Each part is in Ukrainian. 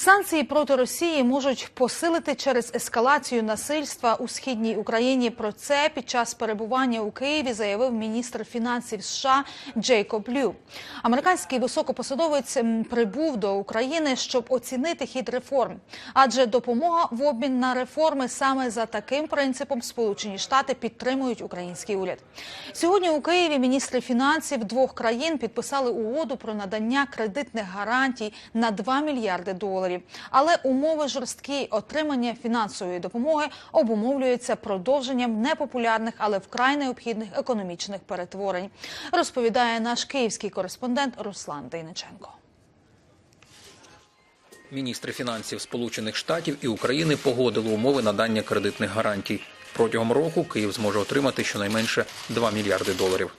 Санкції проти Росії можуть посилити через ескалацію насильства у східній Україні. Про це під час перебування у Києві заявив міністр фінансів США Джейкоб Лю. Американський високопосадовець прибув до України, щоб оцінити хід реформ. Адже допомога в обмін на реформи саме за таким принципом Сполучені Штати підтримують український уряд. Сьогодні у Києві міністри фінансів двох країн підписали угоду про надання кредитних гарантій на 2 мільярди доларів. Але умови жорсткі отримання фінансової допомоги обумовлюються продовженням непопулярних, але вкрай необхідних економічних перетворень. Розповідає наш київський кореспондент Руслан Дейниченко. Міністри фінансів Сполучених Штатів і України погодили умови надання кредитних гарантій. Протягом року Київ зможе отримати щонайменше 2 мільярди доларів.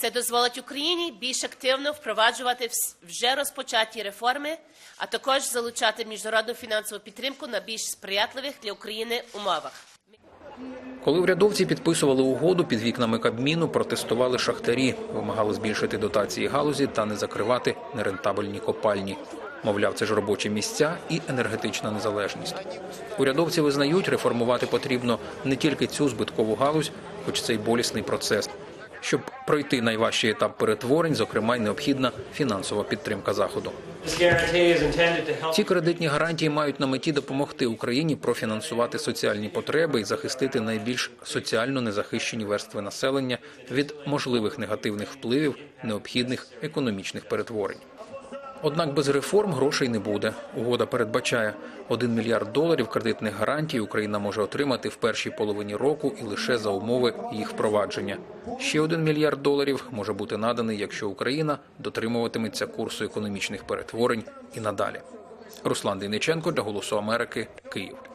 Це дозволить Україні більш активно впроваджувати вже розпочаті реформи, а також залучати міжнародну фінансову підтримку на більш сприятливих для України умовах. Коли урядовці підписували угоду, під вікнами Кабміну протестували шахтарі, вимагали збільшити дотації галузі та не закривати нерентабельні копальні. Мовляв, це ж робочі місця і енергетична незалежність. Урядовці визнають, реформувати потрібно не тільки цю збиткову галузь, хоч це й болісний процес. Щоб пройти найважчий етап перетворень, зокрема, й необхідна фінансова підтримка заходу. Ці кредитні гарантії мають на меті допомогти Україні профінансувати соціальні потреби і захистити найбільш соціально незахищені верстви населення від можливих негативних впливів необхідних економічних перетворень. Однак без реформ грошей не буде. Угода передбачає 1 мільярд доларів кредитних гарантій Україна може отримати в першій половині року і лише за умови їх впровадження. Ще 1 мільярд доларів може бути наданий, якщо Україна дотримуватиметься курсу економічних перетворень і надалі. Руслан Дейниченко для Голосу Америки, Київ.